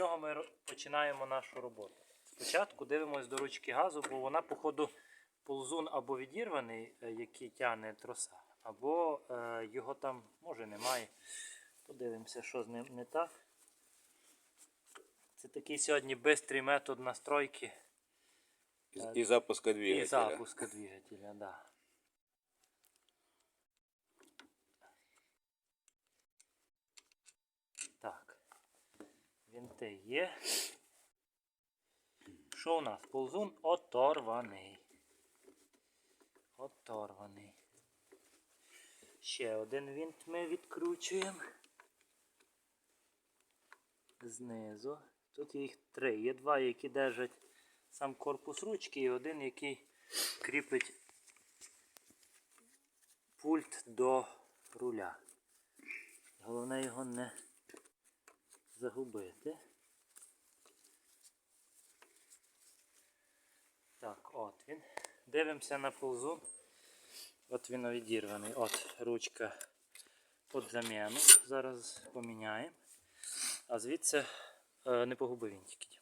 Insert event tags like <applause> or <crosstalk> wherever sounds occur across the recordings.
чого ми починаємо нашу роботу? Спочатку дивимось до ручки газу, бо вона, походу, ползун або відірваний, е, який тягне троса, або е, його там може немає. Подивимося, що з ним не так. Це такий сьогодні бистрий метод настройки и запуска і двигателя. запуску двигателя. Да. Так. Вінти є. Що у нас? Ползун оторваний. Оторваний. Ще один вінт ми відкручуємо. Знизу. Тут їх три. Є два, які держать сам корпус ручки, і один, який кріпить пульт до руля. Головне його не загубити. Так, от він. Дивимося на ползун. От він відірваний. От ручка під заміну. Зараз поміняємо. А звідси е, не погубив вінтики.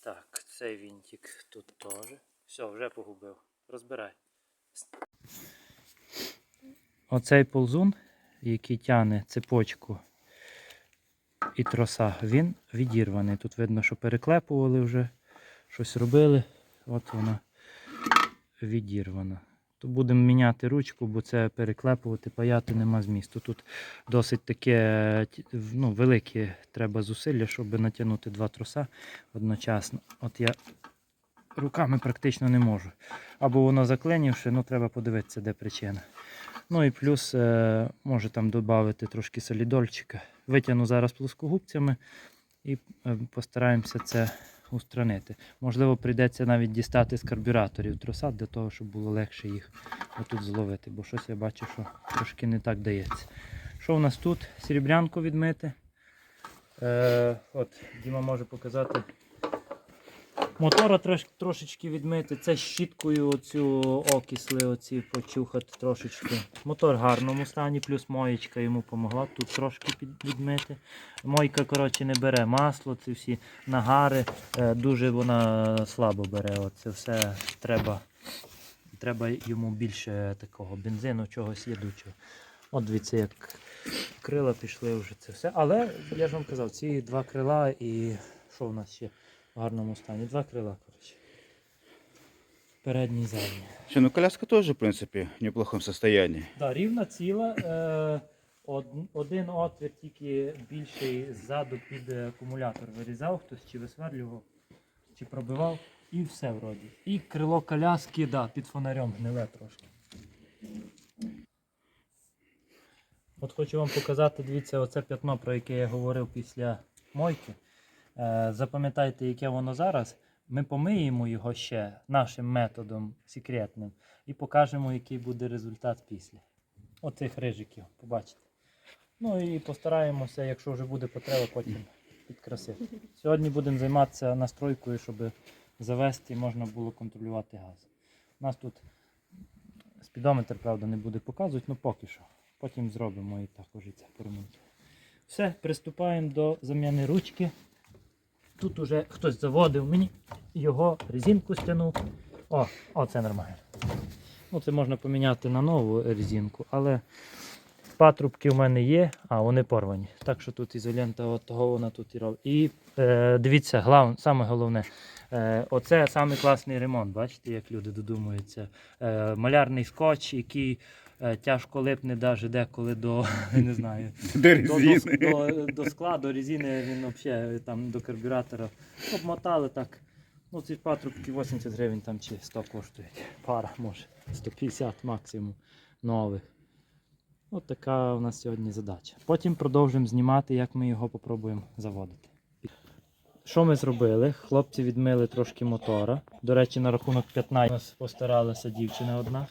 Так, цей вінтик тут теж. Все, вже погубив. Розбирай. Оцей ползун, який тягне цепочку і троса, він відірваний. Тут видно, що переклепували вже, щось робили. От вона відірвана. Тут будемо міняти ручку, бо це переклепувати, паяти нема змісту. Тут досить таке ну, велике треба зусилля, щоб натягнути два троса одночасно. От я руками практично не можу. Або воно заклинівши, ну треба подивитися, де причина. Ну і плюс е, може там додати трошки солідольчика. Витягну зараз плоскогубцями і е, постараємося це устранити. Можливо, прийдеться навіть дістати з карбюраторів троса для того, щоб було легше їх отут зловити, бо щось я бачу, що трошки не так дається. Що у нас тут? Сріблянку відмити. Е, от, Діма може показати. Мотора трош, трошечки відмити. Це щіткою оцю окисли оці почухати трошечки. Мотор в гарному стані, плюс моєчка йому допомогла. Тут трошки під, відмити. Мойка, коротше, не бере масло, ці всі нагари. Е, дуже вона слабо бере. Оце все треба, треба йому більше такого бензину, чогось їдучого. От дивіться, як крила пішли вже це все. Але я ж вам казав, ці два крила і що в нас ще в гарному стані? Два крила, коротше. Передній задній. Все, ну коляска тоже, в принципе, в неплохом состоянии. Да, рівна ціла. Е, один отвір тільки більший ззаду під акумулятор вирізав, хтось чи висверлював, чи пробивав, і все вроді. І крило коляски, да, під фонарем гниле трошки. От хочу вам показати, дивіться, оце п'ятно, про яке я говорив після мойки. Е, запам'ятайте, яке воно зараз. Ми помиємо його ще нашим методом секретним і покажемо, який буде результат після. Оцих рижиків, побачите. Ну і постараємося, якщо вже буде потреба, потім підкрасити. Сьогодні будемо займатися настройкою, щоб завести і можна було контролювати газ. У нас тут спідометр, правда, не буде показувати, ну поки що. Потім зробимо і також і це поремонтуємо. Все, приступаємо до заміни ручки. Тут уже хтось заводив мені його резинку стягнув. О, о, це нормально. Ну, це можна поміняти на нову резинку, але патрубки в мене є, а вони порвані. Так що тут ізолента от того вона тут і робить. І е, дивіться, глав, саме головне, е, оце саме ремонт. Бачите, як люди додумуються. Е, малярний скотч, який тяжко липне навіть деколи до, <laughs> не знаю, <laughs> До до, до, до, до складу резини він взагалі там до карбюратора обмотали так. Ну, ці патрубки 80 гривень там чи 100 коштують. Пара може 150 максимум нових. От така у нас сьогодні задача. Потім продовжимо знімати, як ми його попробуємо заводити. Що ми зробили? Хлопці відмили трошки мотора. До речі, на рахунок 15 нас постаралася дівчина одна.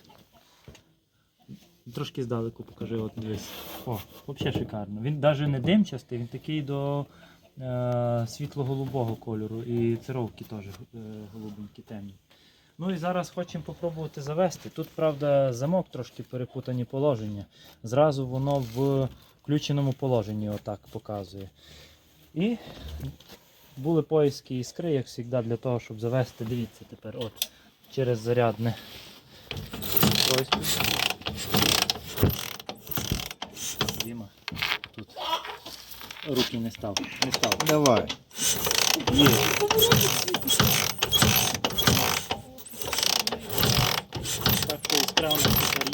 Трошки здалеку покажи, от дивись. О, взагалі шикарно. Він навіть не димчастий, він такий до е, світло-голубого кольору. І цировки теж е, голубенькі темні. Ну і зараз хочемо попробувати завести. Тут, правда, замок трошки перепутані положення. Зразу воно в включеному положенні отак показує. І були поиски іскри, як завжди, для того, щоб завести, дивіться тепер, от, через зарядне. Діма, тут руки не став. Не став. Давай. Є. Так у тепер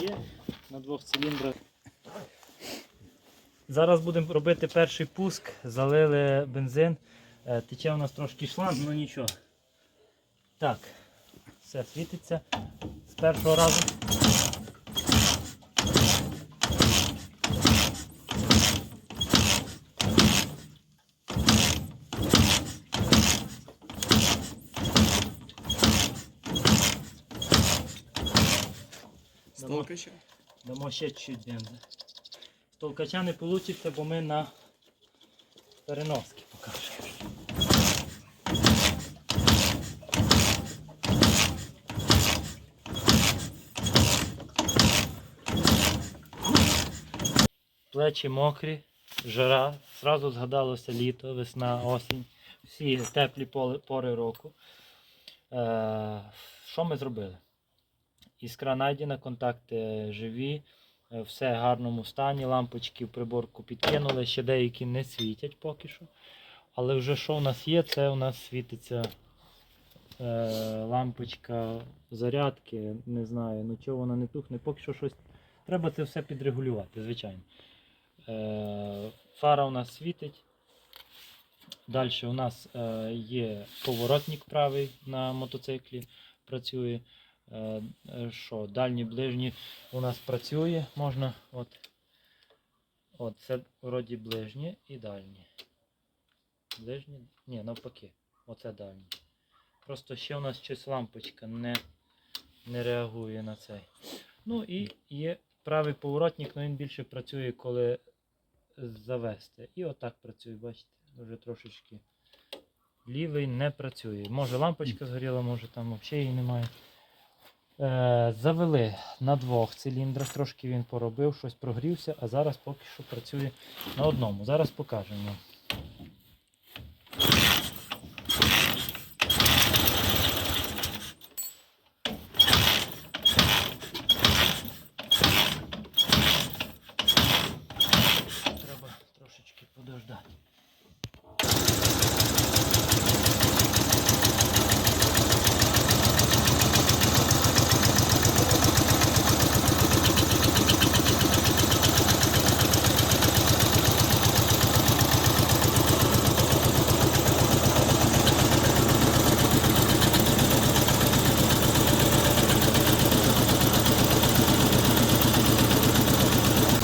є на двох циліндрах. Зараз будемо робити перший пуск, залили бензин. Е, Тече у нас трошки шланг, ну нічого. Так, все світиться з першого разу. Дамо, дамо ще чуть бензин. З толкача не вийде, бо ми на переноски покажемо. Плечі мокрі, жара, зразу згадалося літо, весна, осінь, всі теплі пори року. Е, що ми зробили? Іскра найдена, контакти живі, е, все в гарному стані, лампочки в приборку підкинули, ще деякі не світять поки що. Але вже що у нас є, це у нас світиться е, лампочка зарядки, не знаю, ну чого вона не тухне, поки що щось. Треба це все підрегулювати, звичайно. Е, фара у нас світить. Далі у нас е, є поворотник правий на мотоциклі, працює. Е, е, Що, дальні, ближні у нас працює, можна. От, от це вроді ближні і дальні. Ближні? Ні, навпаки. Оце дальні. Просто ще у нас щось лампочка не, не реагує на цей. Ну і є правий поворотник, але він більше працює, коли завести. І отак працює, бачите, вже трошечки. Лівий не працює. Може лампочка згоріла, може там взагалі її немає. Е, завели на двох циліндрах, трошки він поробив, щось прогрівся, а зараз поки що працює на одному. Зараз покажемо. Треба трошечки подождати.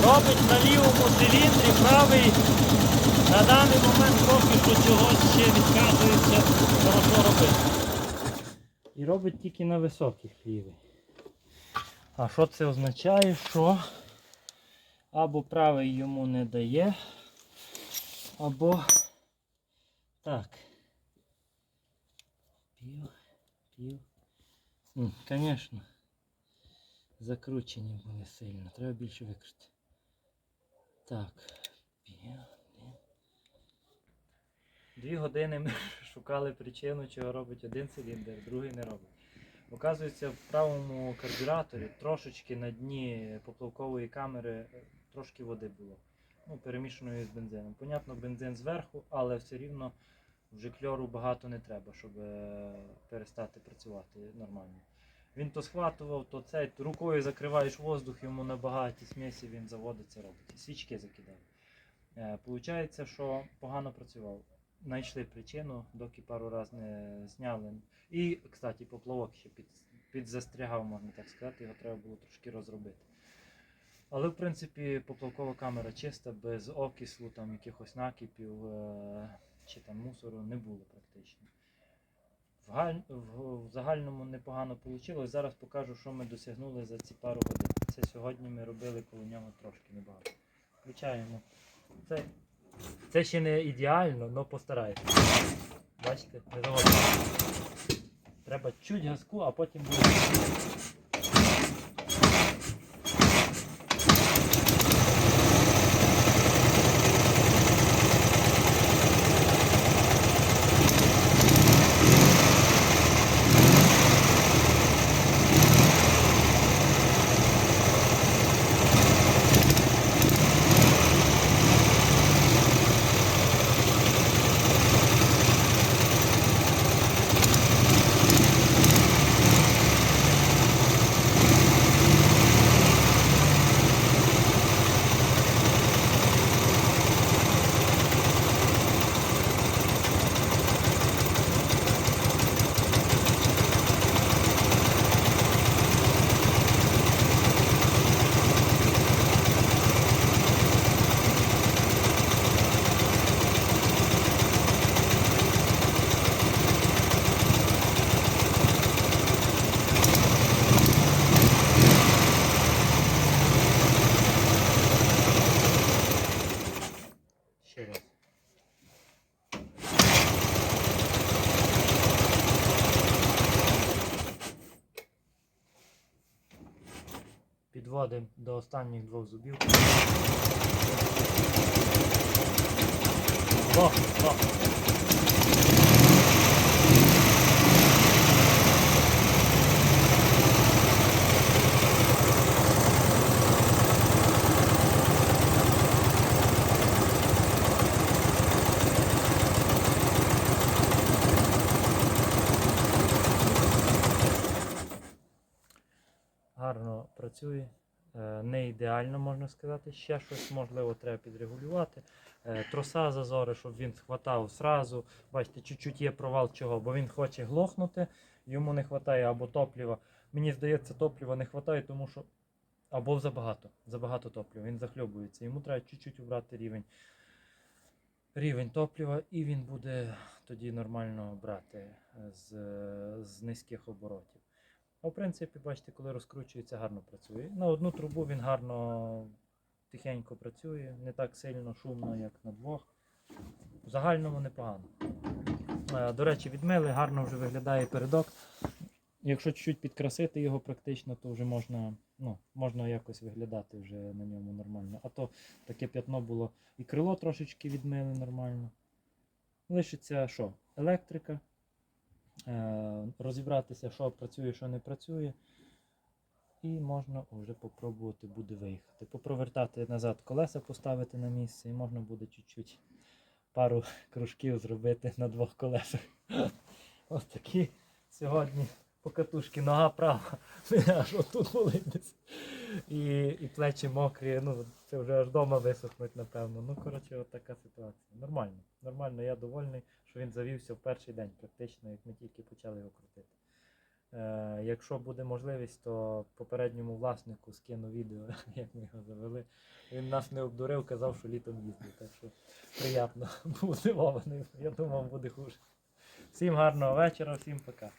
Робить на лівому циліндрі правий. На даний момент поки що чогось ще відказується хорошо робити. І робить тільки на високих лівий. А що це означає? Що або правий йому не дає, або так. Пів, пів. Звісно, закручені були сильно. Треба більше викрити. Так. Дві години ми <laughs> шукали причину, чого робить один циліндр, другий не робить. Оказується, в правому карбюраторі трошечки на дні поплавкової камери е, трошки води було. Ну, перемішаної з бензином. Понятно, бензин зверху, але все рівно вже кльору багато не треба, щоб е, перестати працювати нормально. Він то схватував, то цей рукою закриваєш воздух, йому на багатій смісі він заводиться, робить. Свічки закидав. Е, Получається, що погано працював. Знайшли причину, доки пару разів не зняли. І, кстати, поплавок ще під, підзастрягав, можна так сказати, його треба було трошки розробити. Але, в принципі, поплавкова камера чиста, без окислу, там якихось накипів е, чи там мусору не було практично. В, галь... в... в загальному непогано вийшло. Зараз покажу, що ми досягнули за ці пару годин. Це сьогодні ми робили коло нього трошки небагато. Включаємо. Це, це ще не ідеально, але постарайтеся. Бачите, не заводимо. Треба чуть газку, а потім буде. До останніх двох зубів. О, о. працює. Е, Не ідеально, можна сказати. Ще щось можливо треба підрегулювати. Е, Троса зазори, щоб він схватав зразу. Бачите, чуть-чуть є провал чого, бо він хоче глохнути, йому не вистачає або топлива. Мені здається, топлива не вистачає, тому що або забагато. Забагато топлива. Він захльобується. Йому треба чуть-чуть убрати рівень. Рівень топлива, і він буде тоді нормально брати з, з низьких оборотів. А в принципі, бачите, коли розкручується, гарно працює. На одну трубу він гарно тихенько працює, не так сильно шумно, як на двох. В загальному непогано. Е, До речі, відмили, гарно вже виглядає передок. Якщо чуть-чуть підкрасити його практично, то вже можна, ну, можна якось виглядати вже на ньому нормально. А то таке п'ятно було і крило трошечки відмили нормально. Лишиться що? Електрика розібратися, що працює, що не працює. І можна вже попробувати буде виїхати. Попровертати назад колеса, поставити на місце, і можна буде чуть-чуть пару <laughs> кружків зробити на двох колесах. <laughs> Ось такі сьогодні покатушки, нога права, <laughs> аж отут болить десь. І, і плечі мокрі, ну це вже аж вдома висохнуть, напевно. Ну, коротше, от така ситуація. Нормально. Нормально, я довольний, що він завівся в перший день, практично, як ми тільки почали його крутити. Е, якщо буде можливість, то попередньому власнику скину відео, <laughs> як ми його завели. Він нас не обдурив, казав, що літом їздив. Так що приємно <laughs> був здивований. Я думав, буде хуже. Всім гарного вечора, всім пока.